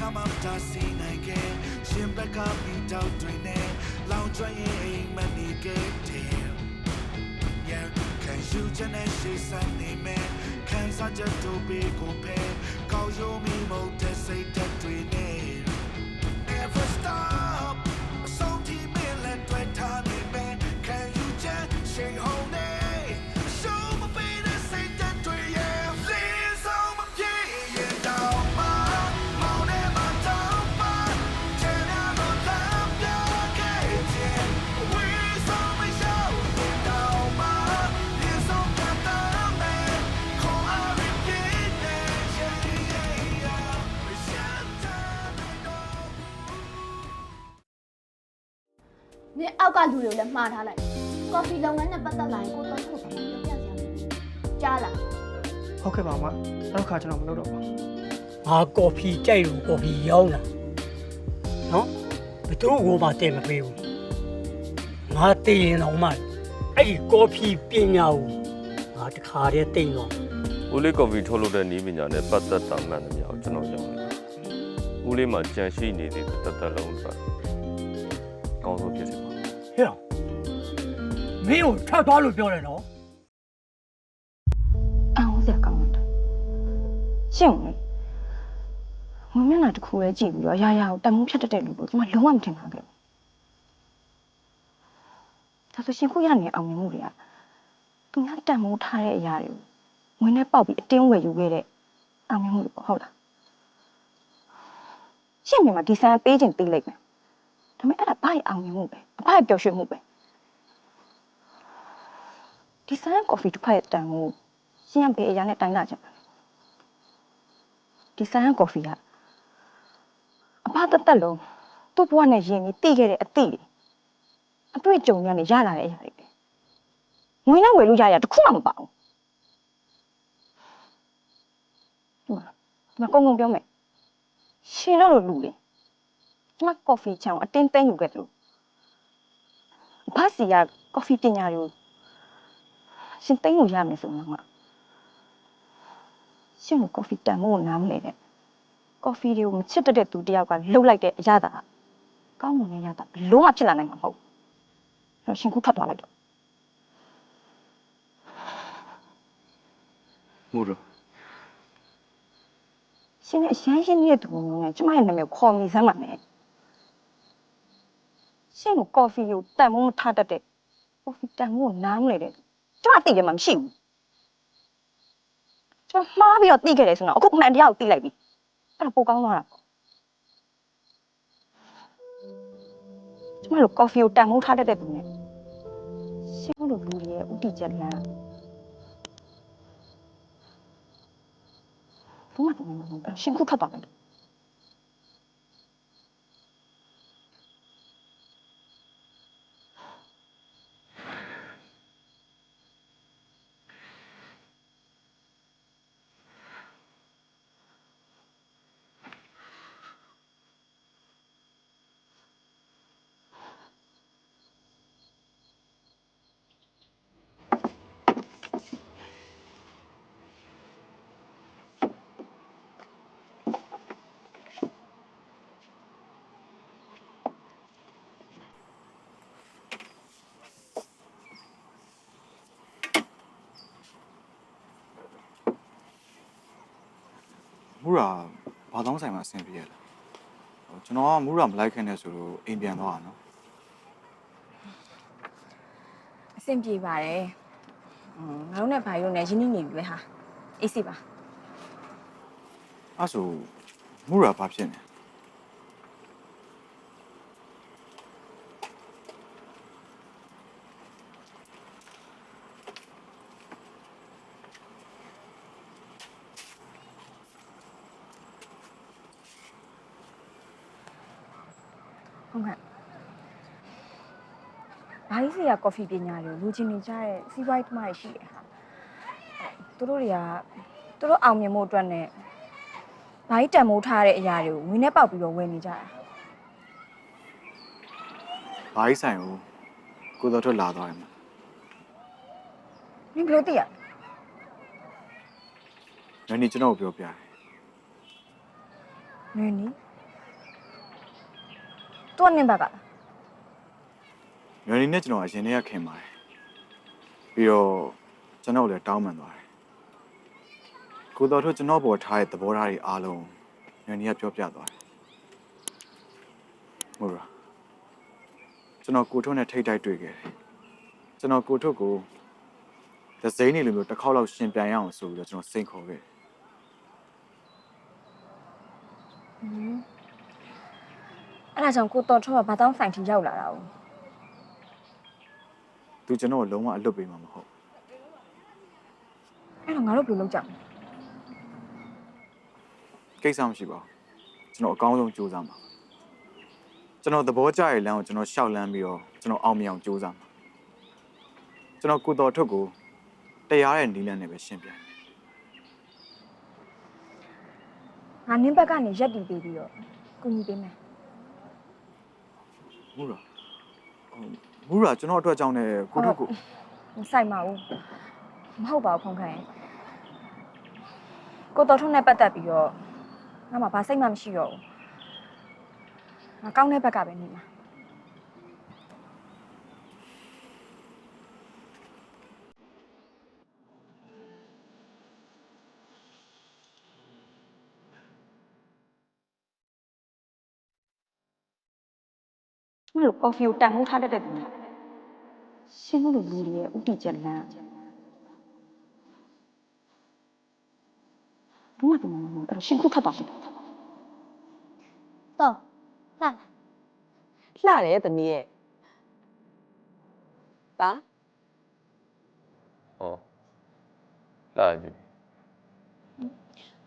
ကမှမတားဆီးနိုင်ခဲ့ရှင်ဘက်ကမိတောက်တွေနဲ့လောင်ကျွမ်းရင်အိမ်မနေခဲ့တယ် Yeah, can you just say something man? Can such a to be go pay? Call you me mo to say that we need. Never stop. So နင်အောက်ကလူတွေကိုလည်းမှားထားလိုက်ကော်ဖီလုပ်ငန်းနဲ့ပတ်သက်လာရင်ကိုတော့ထုတ်ပြီးပြောပြစရာမရှိဘူးကြားလားဟုတ်ကဲ့ပါမနောက်တစ်ခါကျွန်တော်မလုပ်တော့ပါငါကော်ဖီကြိုက်လို့ကော်ဖီရောင်းတာနော်ဘယ်သူ့ကိုမှတဲ့မပေးဘူးငါတည်ရင်တော့မှအဲ့ဒီကော်ဖီပညာကိုငါတခါတည်းတိတ်တော့ဦးလေးကော်ဖီထုတ်လုပ်တဲ့နည်းပညာနဲ့ပတ်သက်တာမှန်သမျှကိုကျွန်တော်ရောက်နေတာဦးလေးမှာကြံရှိနေသေးတဲ့တသက်လုံးအတွက်အကောင်းဆုံးဖြစ်စေပါ ဟဲ့အောင်မင်းကိုထွက်သွားလို့ပြောတယ်နော်အောင်စရာကောင်းတယ်ရှင့်ဝင်ဝင်မျက်နှာတစ်ခုပဲကြည့်ပြီးတော့အရာရာကိုတန်မိုးဖြတ်တတ်တဲ့လူကိုကျွန်မလုံးဝမထင်ပါဘူးဒါဆိုရှင်ခုရနေအောင်မြင်မှုတွေကသူများတန်မိုးထားတဲ့အရာတွေကိုဝင်နဲ့ပေါက်ပြီးအတင်းဝယ်ယူခဲ့တဲ့အောင်မြင်မှုတွေပေါ့ဟုတ်လားရှင့်မြန်မာဒီဇိုင်းပေးခြင်းပေးလိုက်မယ်ဒါပေမဲ့အဲ့ဒါဘာ့ရဲ့အောင်မြင်မှုပဲ ဘာ့ရဲ့ပျော်ရွှင်မှုပဲဒီဇိုင်းကော်ဖီတစ်ဖက်ရဲ့တန်မိုးရှင်းရဘယ်အရာနဲ့တိုင်းလာကြမှာဒီဆိုင်ကော်ဖီကအဖတသက်လုံးသူ့ဘဝနဲ့ယဉ်ပြီးတည်ခဲ့တဲ့အသည့်အတွေ့အကြုံတွေကနေရလာတဲ့အရာတွေပဲငွေနဲ့ဝယ်လို့ရရတခုမှမပါဘူးဒီမှာဒီမှာကုန်းကုန်းပြောမယ်ရှင်တော့လို့လူလေဒီမှာကော်ဖီချောင်းအတင်းသိမ်းယူခဲ့တယ်လို့ ဘာစီကကော်ဖီပညာတွေကိုရှင်သိမ်းလို့ရမယ်ဆိုတော့မှရှင်ကိုကော်ဖီတန်မို့နားမလဲတဲ့ကော်ဖီတွေကိုမချစ်တတ်တဲ့သူတယောက်ကလှုပ်လိုက်တဲ့အရသာကောင်းမွန်တဲ့ရသာဘလို့မှဖြစ်လာနိုင်မှာမဟုတ်ဘူးအဲ့တော့ရှင်ခုထွက်သွားလိုက်တော့မှုတော့ရှင်ရဲ့အရန်ရှင်းနေတဲ့သူမျိုးနဲ့ကျမရဲ့နာမည်ကိုခေါ်မိစမ်းပါမယ် ရှင်ကိုကော်ဖီကိုတန်မို့မထားတတ်တဲ့ကော်ဖီတန်မို့နားမလဲတဲ့ကျမသိတယ်မှမရှိဘူးကျမမှားပြီးတော့သိခဲ့တယ်ဆိုတော့အခုအမှန်တရားကိုသိလိုက်ပြီအဲ့ဒါပိုကောင်းသွားတာပေါ့ကျမတို့ကော်ဖီကိုတန်မိုးထားတတ်တဲ့သူနဲ့ရှင်းလို့လူတွေရဲ့ဥတီချက်လမ်းဘုမတူနေမှာမဟုတ်ဘူးရှင်းခုခတ်ပါမယ် မူရာဘာတောင်းဆိုင်မှာအဆင်ပြေရလဲဟိုကျွန်တော်ကမူရာမလိုက်ခင်နဲ့ဆိုလို့အိမ်ပြန်သွားတာနော်အဆင်ပြေပါတယ်။อืมငါတို့နဲ့ဘာလို့နဲ့ရင်းနှီးနေပြီပဲဟာ။အေးစီပါအဲ့ဆိုမူရာဘာဖြစ်နေ။ ဟုတ်ကဲ့။ဘာကြီးစီကကော်ဖီပညာတွေကိုလူချင်းနေကြတဲ့စီးပွားရေးသမားတွေရှိတယ်ဟာ။သူတို့တွေကသူတို့အောင်မြင်မှုအတွက်နဲ့ဘာကြီးတန်မိုးထားတဲ့အရာတွေကိုဝင်နဲ့ပေါက်ပြီးတော့ဝယ်နေကြတာဘာကြီးဆိုင်ကိုကိုတော်ထွက်လာသွားတယ်မ။နင်ဘယ်လိုသိရလဲနည်းနည်းကျွန်တော်ကိုပြောပြတယ်။နင်နီသူ ကနင်းဘက်ကလားညနေနဲ့ကျွန်တော်အရင်တည်းကခင်ပါတယ်ပြီးတော့ကျွန်တော်လည်းတောင်းပန်သွားတယ်ကိုတော်တို့ကျွန်တော်ပေါ်ထားတဲ့သဘောထားတွေအားလုံးညနေကပြောပြသွားတယ်မို့လားကျွန်တော်ကိုထုတ်နဲ့ထိတ်တိုက်တွေ့ခဲ့တယ်ကျွန်တော်ကိုထုတ်ကိုဒဇိန်းနေလိုမျိုးတစ်ခေါက်လောက်ရှင်ပြန်ရအောင်ဆိုပြီးတော့ကျွန်တော်စိန်ခေါ်ခဲ့တယ် အဲ့ဒါကြောင့်ကိုတော်ထွန်းကဘာတောင်းဆိုင်ထိရောက်လာတာ哦သူကျွန်တော်ကိုလုံးဝအလွတ်ပေးမှာမဟုတ်အဲ့တော့ငါတို့ဘယ်လိုလုပ်ကြမလဲကိစ္စမရှိပါဘူးကျွန်တော်အကောင်းဆုံးကြိုးစားမှာကျွန်တော်သဘောကျရဲ့လမ်းကိုကျွန်တော်ရှောက်လန်းပြီးတော့ကျွန်တော်အောင်မြင်အောင်ကြိုးစားမှာကျွန်တော်ကိုတော်ထုတ်ကိုတရားရဲ့နီးလန်းနဲ့ပဲရှင်းပြတယ်ငါနင်းဘက်ကနေရက်တီပေးပြီးတော့ကူညီပေးမယ် မူရာဟိုမူရာကျွန်တော်အတွက်အကြောင်းနဲ့ကိုထုတ်ကိုမဆိုင်ပါဘူးမဟုတ်ပါဘူးဖုန်ခိုင်ကိုတော်ထွန်းနဲ့ပတ်သက်ပြီးတော့ငါမှဘာစိတ်မှမရှိတော့ဘူးငါကောင်းတဲ့ဘက်ကပဲနေမှာ ကျမတို့ကော်ဖီကိုတန်ဖိုးထားတတ်တဲ့သူများရှင်းလို့လူတွေရဲ့ဥတီချက်လမ်းဘူးမတူမမအဲ့တော့ရှင်းခုထပ်ပါမယ်တော့လာလာလှတယ်သမီးရဲ့ပါဟောလာပြီ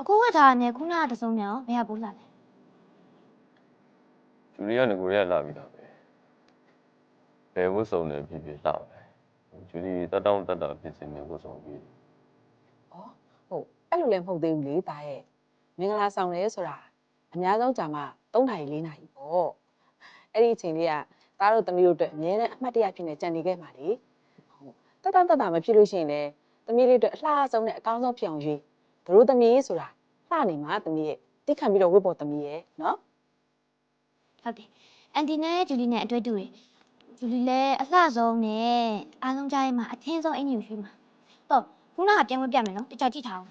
အခုကထားနေခုနကတစုံမြောင်ဘယ်ဟာပိုးလာလဲဂျူလီကငကိုရလာပြီလားပဲ ဘယ်ဝတ်စုံလဲဖြစ်ဖြစ်လာပဲဂျူလီတက်တောင်းတက်တာဖြစ်စင်နေဝတ်စုံပြီးဩဟုတ်အဲ့လိုလည်းမဟုတ်သေးဘူးလေတာရဲ့မင်္ဂလာဆောင်တယ်ဆိုတာအများဆုံးကြာမှ3နာရီ4နာရီပေါ့အဲ့ဒီအချိန်လေးကသားတို့သမီးတို့အတွက်အများနဲ့အမှတ်တရဖြစ်နေကြံနေခဲ့ပါလေဟုတ်တက်တောင်းတက်တာမဖြစ်လို့ရှိရင်လည်းသမီးလေးအတွက်အလှအဆုံးနဲ့အကောင်းဆုံးဖြစ်အောင်ရွေးတို့သမီးဆိုတာလှနေမှာသမီးရဲ့တိခံပြီးတော့ဝတ်ပေါ်သမီးရဲ့နော်ဟုတ်တယ်အန်တီနဲ့ဂျူလီနဲ့အတွေ့အတူတွေ ဂျူလီလည်းအလှဆုံးနဲ့အားလုံးကြားရင်မှာအထင်းဆုံးအင်ကြီးကိုရွှေ့မှာတော့ခုနကပြန်ဝဲပြမယ်နော်တခြားကြည့်ထားအောင်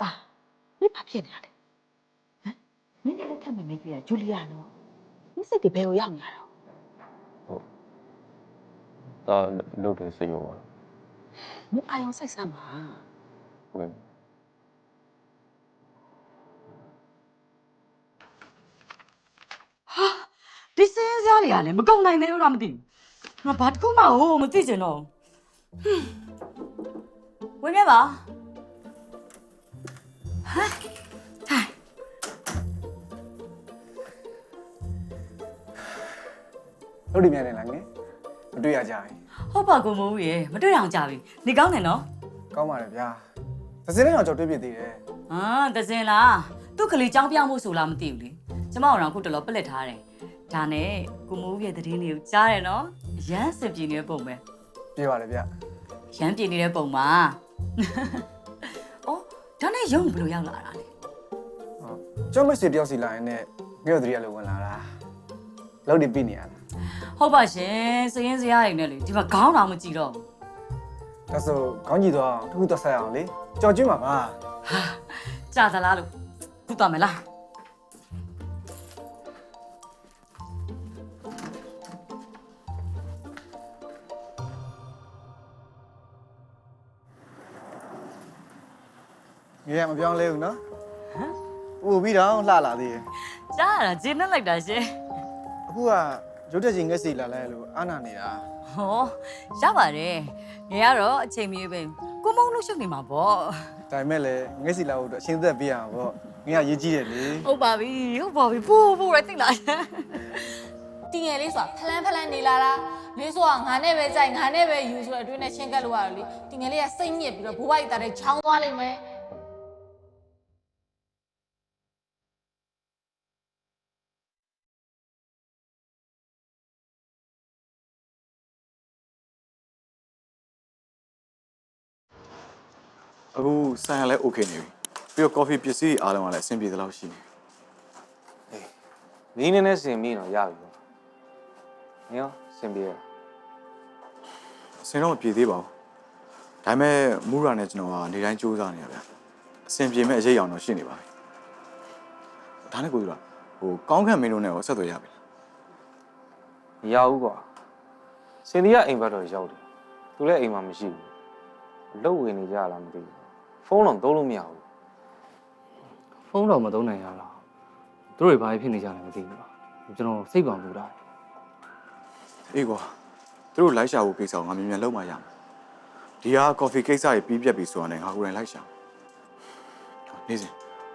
တာမင်းဘာဖြစ်နေတာလဲဟမ်မင်းလည်းထပ်မမေးပြရဂျူလီယာနော်မင်းစိတ်တွေဘယ်ကိုရောက်နေတာတော့ဟုတ်ဒါလုပ်တယ်စိတ်ရောပါ မင်းအာယုံစိုက်စမ်းပါဟုတ်ကဲ့ဟာဒီစင်းစရာတွေကလည်းမကုန်နိုင်သေးဘူးလားမသိဘူးငါဘာတစ်ခုမှဟိုမသိချင်တော့ဘူးဟွန်းဝင်ခဲ့ပါဟမ်ထိုင်လို့ဒီမြန်နေလားငယ်မတွေ့ရကြဘူး ဟုတ်ပါကိုမိုးရေမတွေ့အောင်ကြာပြီနေကောင်းတယ်နော်ကောင်းပါလေဗျာသစင်းနဲ့တော့ကြော်တွေ့ပြသေးတယ်ဟာတစင်လားသူ့ကလေးကြောင်းပြောင်းဖို့ဆိုလားမသိဘူးလေကျမတို့တော့ခုတလောပလက်ထားတယ်ဒါနဲ့ကိုမိုးရဲ့သတင်းလေးကိုကြားတယ်နော်အရန်စင်ပြင်းနေတဲ့ပုံပဲပြေပါလေဗျာရမ်းပြင်းနေတဲ့ပုံပါအော်ဒါနဲ့ရုံဘယ်လိုရောက်လာတာလဲဟုတ်ကျောင်းမစီတယောက်စီလာရင်လည်းငယ်တို့တရီကလည်းဝင်လာတာလောက်ဒီပြနေရတာ ဟုတ်ပါရှင်စရင်စရာတွေနဲ့လေဒီမှာခေါင်းတောင်မကြည့်တော့ဘူးဒါဆိုခေါင်းကြည့်တော့တစ်ခုသက်ဆက်အောင်လေကြော်ကျွန်းပါပါဟာကြာသလားလို့ခုသွားမယ်လားငယ်ရမပြောင်းလဲဘူးနော်ဟမ်ဟိုပြီးတော့လှလာသေးတယ်ကြားရတာဂျင်းနဲ့လိုက်တာရှင်အခုက ရုတ်တက်ကြီးငက်စီလာလဲလို့အာနာနေတာဟောရပါတယ်ငယ်ကတော့အချိန်မီပဲကိုမုံလို့ရှုပ်နေမှာပေါ့ဒါပေမဲ့လည်းငက်စီလာဖို့အတွက်အရှင်းသက်ပေးရအောင်ပေါ့ငယ်ကရေးကြည့်တယ်လေဟုတ်ပါပြီဟုတ်ပါပြီပို့ပို့ရသိလားတင်ငယ်လေးဆိုတာဖလန်းဖလန်းနေလာတာလေးဆိုတာငါနဲ့ပဲကြိုက်ငါနဲ့ပဲယူဆိုတဲ့အတွင်းနဲ့ချင်းကပ်လို့ရတယ်လေတင်ငယ်လေးကစိတ်ညစ်ပြီးတော့ဘိုးဘိုက်တာတဲ့ချောင်းသွားလိမ့်မယ် အခုဆိုင်ရလဲ okay နေပြီပြီးတော့ coffee ပစ္စည်းအားလုံးကလည်းအဆင်ပြေသလောက်ရှိနေမင်းနည်းနည်းစင်ပြီးတော့ရပြီပေါ့မင်းရောစင်ပြေရအဆင်တော့မပြေသေးပါဘူးဒါပေမဲ့မူရာနဲ့ကျွန်တော်ကနေတိုင်းစူးစမ်းနေရဗျာအဆင်ပြေမဲ့အရေးအောင်တော့ရှိနေပါပြီဒါနဲ့ကိုသူကဟိုကောင်းခန့်မင်းတို့နဲ့ရောဆက်သွယ်ရပြီလားမရဘူးကွာစင်ဒီကအိမ်ဘက်တော့ရောက်တယ်သူလည်းအိမ်မှာမရှိဘူးအလုပ်ဝင်နေကြလားမသိဘူး ဖုန်းတော့သုံးလို့မရဘူးဖုန်းတော့မသုံးနိုင်ရလားသူတို့တွေဘာဖြစ်နေကြလဲမသိဘူးပါကျွန်တော်စိတ်ပါလို့တာအေးကွာသူတို့လိုက်ရှာဖို့ကိစ္စကိုငါမြန်မြန်လုပ်မှရမယ်ဒီဟာ coffee ကိစ္စကြီးပြီးပြတ်ပြီဆိုတာနဲ့ငါကိုယ်တိုင်လိုက်ရှာနေစဉ်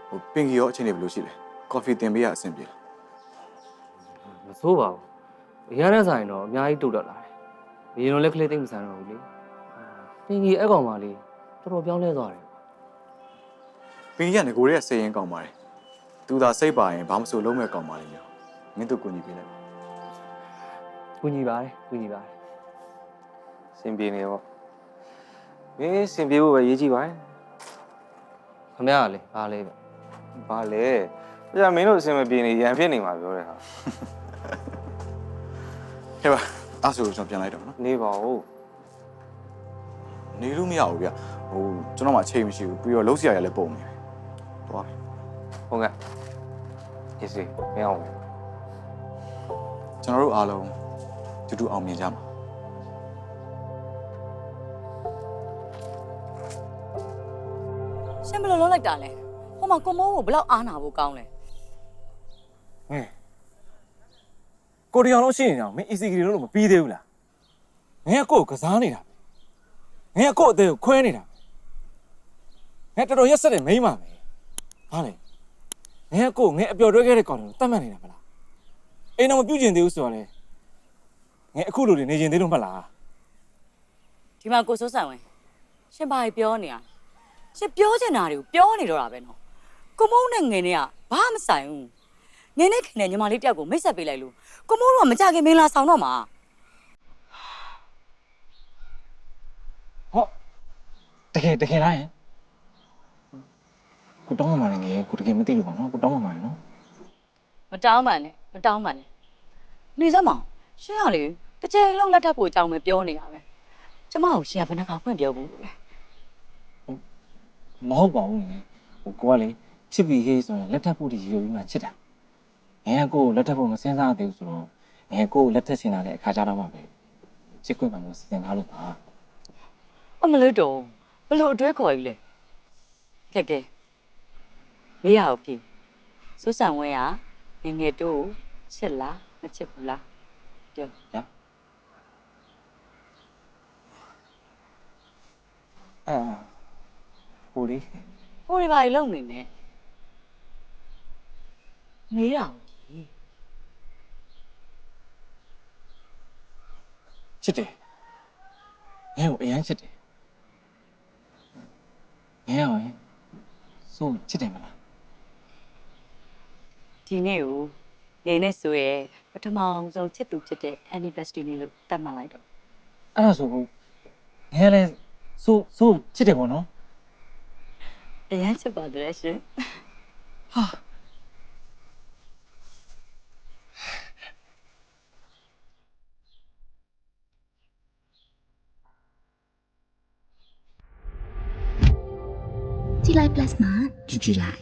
ဟိုပင်ကြီးရောအချိန်နေဘယ်လိုရှိလဲ coffee တင်ပေးရအဆင်ပြေလားမဆိုးပါဘူးအရန်တဲ့ဆိုင်တော့အများကြီးတိုးတက်လာတယ်ဘယ်ရင်တော့လက်ကလေးသိမ့်မဆန်တော့ဘူးလေပင်ကြီးအဲ့ကောင်မလေးတော်တော်ပြောင်းလဲသွားတယ် ပင်ကြီးကငကိုရဲစိတ်ရင်ကောင်းပါတယ်သူသာစိတ်ပါရင်ဘာမှမဆိုလုံးမဲ့ကောင်းပါလိမ့်မယ်မင်းတို့ကိုညီပေးလိုက်ပါကူညီပါတယ်ကူညီပါတယ်စင်ပြေနေပေါ့မင်းစင်ပြေဖို့ပဲရေးကြည့်ပါခမရကလေဘာလဲဗျဘာလဲပြမင်းတို့အစင်မပြေနေရန်ဖြစ်နေမှာပြောတယ်ဟာဟဲ့ပါအဲ့ဆိုကျွန်တော်ပြန်လိုက်တော့နော်နေပါဦးနေလို့မရဘူးဗျဟိုကျွန်တော်မှအချိန်မရှိဘူးပြီးတော့လုံးစရာရလည်းပုံနေတယ် သွားပြီဟုတ်ကဲ့ရေးစီမင်းအောင်မယ်ကျွန်တော်တို့အားလုံးတူတူအောင်မြင်ကြမှာရှင်ဘယ်လိုလုပ်လိုက်တာလဲဟိုမှာကိုမိုးကိုဘယ်လောက်အားနာဖို့ကောင်းလဲဟဲ့ကိုဒီအောင်လို့ရှိနေအောင်မင်း easy ကလေးလို့မပြီးသေးဘူးလားငါကကိုယ်ကစားနေတာငါကကိုယ်အသေးကိုခွဲနေတာငါတော်တော်ရက်ဆက်တဲ့မိန်းမပဲ ဟာလေငါကကိုယ်ငါအပျော်တွဲခဲ့တဲ့ကောင်ကိုတတ်မှတ်နေတာမလားအိမ်တော့မပြုတ်ကျင်သေးဘူးဆိုတော့လေငါအခုလိုနေနေကျင်သေးလို့မလားဒီမှာကိုစိုးဆန်ဝင်ရှင်ဘာပြောနေရရှင်ပြောချင်တာတွေကိုပြောနေတော့တာပဲနော်ကိုမိုးနဲ့ငယ်နဲ့ကဘာမှမဆိုင်ဘူးငယ်နဲ့ခင်နဲ့ညီမလေးတယောက်ကိုမိတ်ဆက်ပေးလိုက်လို့ကိုမိုးတို့ကမကြခင်မင်္ဂလာဆောင်တော့မှာဟောတကယ်တကယ်လားယင် ကိုတောင်းမှလည်းငယ်ကိုတကယ်မသိလို့ပါနော်ကိုတောင်းမှလည်းနော်မတောင်းမှန်နဲ့မတောင်းမှန်နဲ့နေစမ်းမအောင်ရှင်ကလေတကြိမ်လုံးလက်ထပ်ဖို့အကြောင်းပဲပြောနေတာပဲကျမကိုရှင်ကဘယ်နှခါဖွင့်ပြောဘူးလဲမဟုတ်ပါဘူးဟိုကိုကလေချစ်ပြီးဟေးဆိုရင်လက်ထပ်ဖို့ဒီရွေပြီးမှချစ်တာငယ်ကကိုကိုလက်ထပ်ဖို့မစင်းစားသေးဘူးဆိုတော့ငယ်ကိုကိုလက်ထပ်စင်တာလည်းအခါကြတော့မှပဲချစ်ခွင့်မှမစင်ထားလို့ပါအမလို့တော့ဘလို့အတွဲခေါ်ကြီးလဲကဲကဲ မေးရအောင်ပြီစိုးဆန်ဝဲရငယ်ငယ်တို့ချစ်လားမချစ်ဘူးလားပြောအာဟိုလေဟိုဒီဘာကြီးလုံနေနဲ့မေးရအောင်ချစ်တယ်ငယ်ကိုအရန်ချစ်တယ်ငယ်ရောရင်ဆိုချစ်တယ်မလား ဒီနေ့ကိုနေနဲ့ဆိုရယ်ပထမအောင်ဆုံးချစ်သူဖြစ်တဲ့ anniversary နေ့လို့တတ်မှတ်လိုက်တော့အဲ့ဒါဆိုငယ်လည်းဆိုဆိုချစ်တယ်ပေါ့နော်အရင်ချစ်ပါတယ်ရှင်ဟာကြည်လိုက် plus မှာကြည့်ကြည့်လိုက်